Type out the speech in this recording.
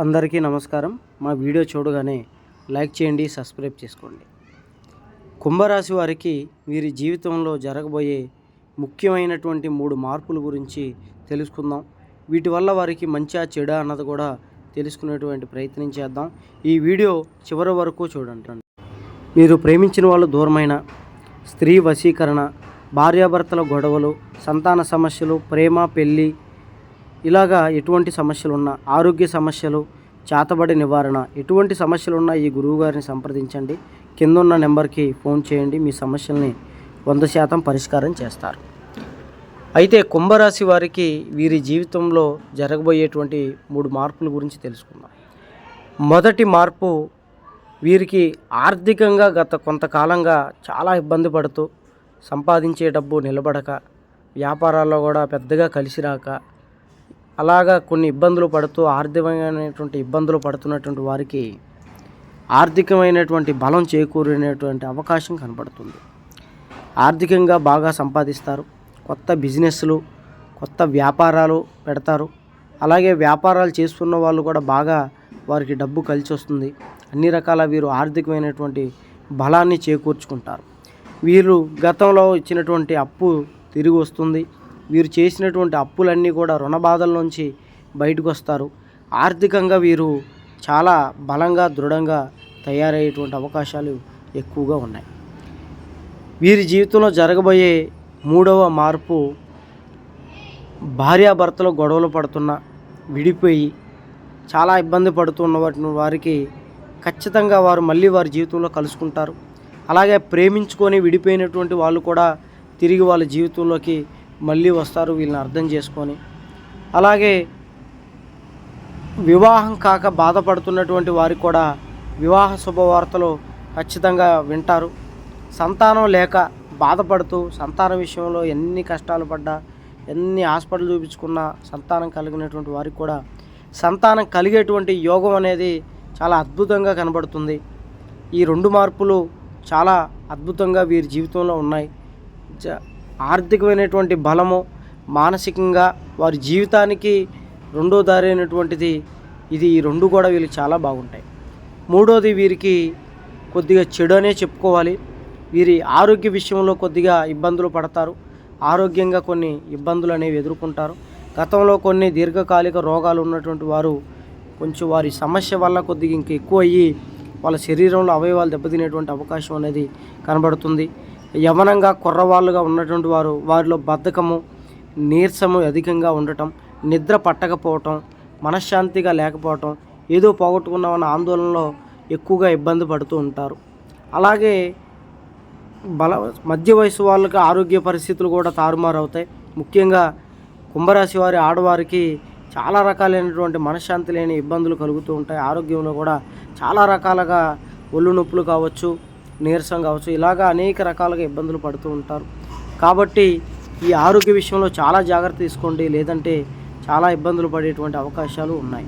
అందరికీ నమస్కారం. మా వీడియో చూడగానే లైక్ చేయండి సబ్స్క్రైబ్ చేసుకోండి. కుంభరాశి వారికి వీరి జీవితంలో జరగబోయే ముఖ్యమైనటువంటి మూడు మార్పుల గురించి తెలుసుకుందాం. వీటి వల్ల వారికి మంచిగా చెడా అన్నది కూడా తెలుసుకునేటువంటి ప్రయత్నం చేద్దాం. ఈ వీడియో చివరి వరకు చూడండి మీరు ప్రేమించిన వాళ్ళు దూరమైన స్త్రీ వశీకరణ భార్యాభర్తల గొడవలు సంతాన సమస్యలు ప్రేమ పెళ్ళి ఇలాగా ఎటువంటి సమస్యలు ఉన్నా ఆరోగ్య సమస్యలు చేతబడి నివారణ ఎటువంటి సమస్యలు ఉన్నా ఈ గురువుగారిని సంప్రదించండి. కింద ఉన్న నెంబర్కి ఫోన్ చేయండి మీ సమస్యల్ని వంద శాతం పరిష్కారం చేస్తారు. అయితే కుంభరాశి వారికి వీరి జీవితంలో జరగబోయేటువంటి మూడు మార్పుల గురించి తెలుసుకుందాం. మొదటి మార్పు వీరికి ఆర్థికంగా గత కొంతకాలంగా చాలా ఇబ్బంది పడుతూ సంపాదించే డబ్బు నిలబడక వ్యాపారాల్లో కూడా పెద్దగా కలిసి రాక అలాగా కొన్ని ఇబ్బందులు పడుతూ ఆర్థికమైనటువంటి ఇబ్బందులు పడుతున్నటువంటి వారికి ఆర్థికమైనటువంటి బలం చేకూరినటువంటి అవకాశం కనపడుతుంది ఆర్థికంగా బాగా సంపాదిస్తారు. కొత్త బిజినెస్లు కొత్త వ్యాపారాలు పెడతారు. అలాగే వ్యాపారాలు చేస్తున్న వాళ్ళు కూడా బాగా వారికి డబ్బు కలిసి వస్తుంది అన్ని రకాల వీరు ఆర్థికమైనటువంటి బలాన్ని చేకూర్చుకుంటారు. వీరు గతంలో ఇచ్చినటువంటి అప్పు తిరిగి వస్తుంది. వీరు చేసినటువంటి అప్పులన్నీ కూడా రుణ బాధల నుంచి బయటకు వస్తారు. ఆర్థికంగా వీరు చాలా బలంగా దృఢంగా తయారయ్యేటువంటి అవకాశాలు ఎక్కువగా ఉన్నాయి. వీరి జీవితంలో జరగబోయే మూడవ మార్పు భార్యాభర్తలు గొడవలు పడుతున్న విడిపోయి చాలా ఇబ్బంది పడుతున్న వాటి వారికి ఖచ్చితంగా వారు మళ్ళీ వారి జీవితంలో కలుసుకుంటారు. అలాగే ప్రేమించుకొని విడిపోయినటువంటి వాళ్ళు కూడా తిరిగి వాళ్ళ జీవితంలోకి మళ్ళీ వస్తారు వీళ్ళని అర్థం చేసుకొని. అలాగే వివాహం కాక బాధపడుతున్నటువంటి వారికి కూడా వివాహ శుభవార్తలు ఖచ్చితంగా వింటారు. సంతానం లేక బాధపడుతూ సంతానం విషయంలో ఎన్ని కష్టాలు పడ్డా ఎన్ని హాస్పిటల్ చూపించుకున్నా సంతానం కలిగినటువంటి వారికి కూడా సంతానం కలిగేటువంటి యోగం అనేది చాలా అద్భుతంగా కనబడుతుంది. ఈ రెండు మార్పులు చాలా అద్భుతంగా వీరి జీవితంలో ఉన్నాయి. జ ఆర్థికమైనటువంటి బలము మానసికంగా వారి జీవితానికి రెండో దారి అయినటువంటిది ఇది ఈ రెండు కూడా వీళ్ళకి చాలా బాగుంటాయి. మూడోది వీరికి కొద్దిగా చెడు అనే చెప్పుకోవాలి. వీరి ఆరోగ్య విషయంలో కొద్దిగా ఇబ్బందులు పడతారు. ఆరోగ్యంగా కొన్ని ఇబ్బందులు అనేవి ఎదుర్కొంటారు. గతంలో కొన్ని దీర్ఘకాలిక రోగాలు ఉన్నటువంటి వారు కొంచెం వారి సమస్య వల్ల కొద్దిగా ఇంకా ఎక్కువ అయ్యి వాళ్ళ శరీరంలో అవయవాలు దెబ్బతినేటువంటి అవకాశం అనేది కనబడుతుంది. యవనంగా కుర్రవాళ్ళుగా ఉన్నటువంటి వారు వారిలో బద్ధకము నీరసము అధికంగా ఉండటం నిద్ర పట్టకపోవటం మనశ్శాంతిగా లేకపోవటం ఏదో పోగొట్టుకున్నామన్న ఆందోళనలో ఎక్కువగా ఇబ్బంది పడుతూ ఉంటారు. అలాగే బల మధ్య వయసు వాళ్ళకి ఆరోగ్య పరిస్థితులు కూడా తారుమారు అవుతాయి ముఖ్యంగా కుంభరాశి వారి ఆడవారికి చాలా రకాలైనటువంటి మనశ్శాంతి లేని ఇబ్బందులు కలుగుతూ ఉంటాయి. ఆరోగ్యంలో కూడా చాలా రకాలుగా ఒళ్ళు నొప్పులు కావచ్చు నీరసం కావచ్చు ఇలాగా అనేక రకాలుగా ఇబ్బందులు పడుతూ ఉంటారు. కాబట్టి ఈ ఆరోగ్య విషయంలో చాలా జాగ్రత్త తీసుకోండి లేదంటే చాలా ఇబ్బందులు పడేటువంటి అవకాశాలు ఉన్నాయి.